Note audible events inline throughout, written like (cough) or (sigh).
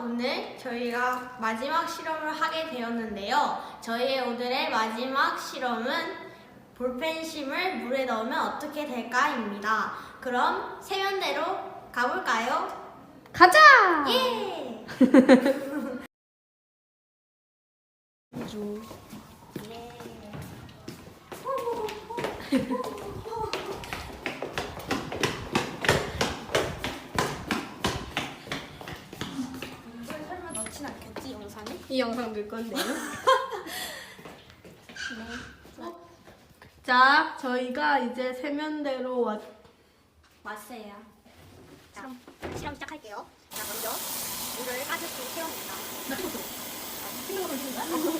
오늘 저희가 마지막 실험을 하게 되었는데요. 저희의 오늘의 마지막 실험은 볼펜심을 물에 넣으면 어떻게 될까입니다. 그럼 세면대로 가볼까요? 가자! 예! (laughs) 이걸 설마 않겠지 영상에? 이 영상 넣을 건데요. 자, 저희가 이제 세면대로 왔. 왔어요. 자, 실험 시작할게요. 자, 먼저 물을 가득히 채웁니다. 나 찍었어. 생각하고?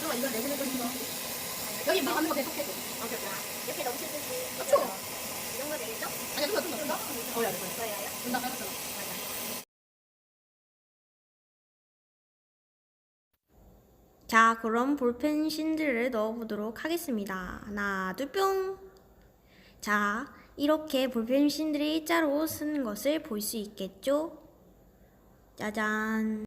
그럼 이걸 내보낼 거니까. 여기 거 계속해줘. 오케이, 오케이. 이렇게 넘치듯이. 그쵸? 이 정도 되겠죠? 아니야, 좀더 좀 더. 어, 야, 돼. 자, 그럼 볼펜 신들을 넣어보도록 하겠습니다. 하나, 둘, 뿅! 자, 이렇게 볼펜 신들이 일자로 쓰는 것을 볼 수 있겠죠? 짜잔!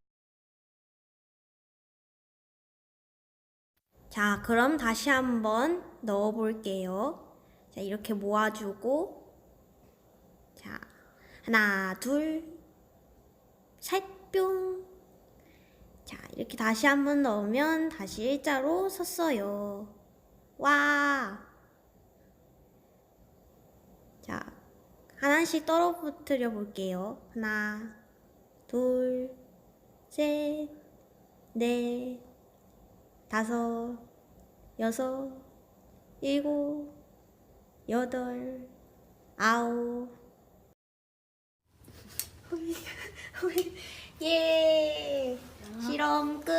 자, 그럼 다시 한번 넣어볼게요. 자, 이렇게 모아주고, 자, 하나, 둘, 셋, 뿅! 자, 이렇게 다시 한 번 넣으면 다시 일자로 섰어요. 와! 자, 하나씩 떨어뜨려 볼게요. 하나, 둘, 셋, 넷, 다섯, 여섯, 일곱, 여덟, 아홉. 예! 실험 끝.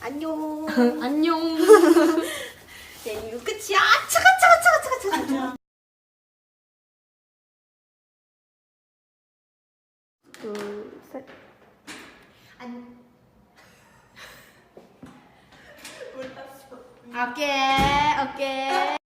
안녕. (laughs) 안녕. 네, (laughs) 이거 끝이야. 차가 차가 차가 차가 차가. 둘, 셋. 안. (laughs) 몰랐어. 오케이, 오케이.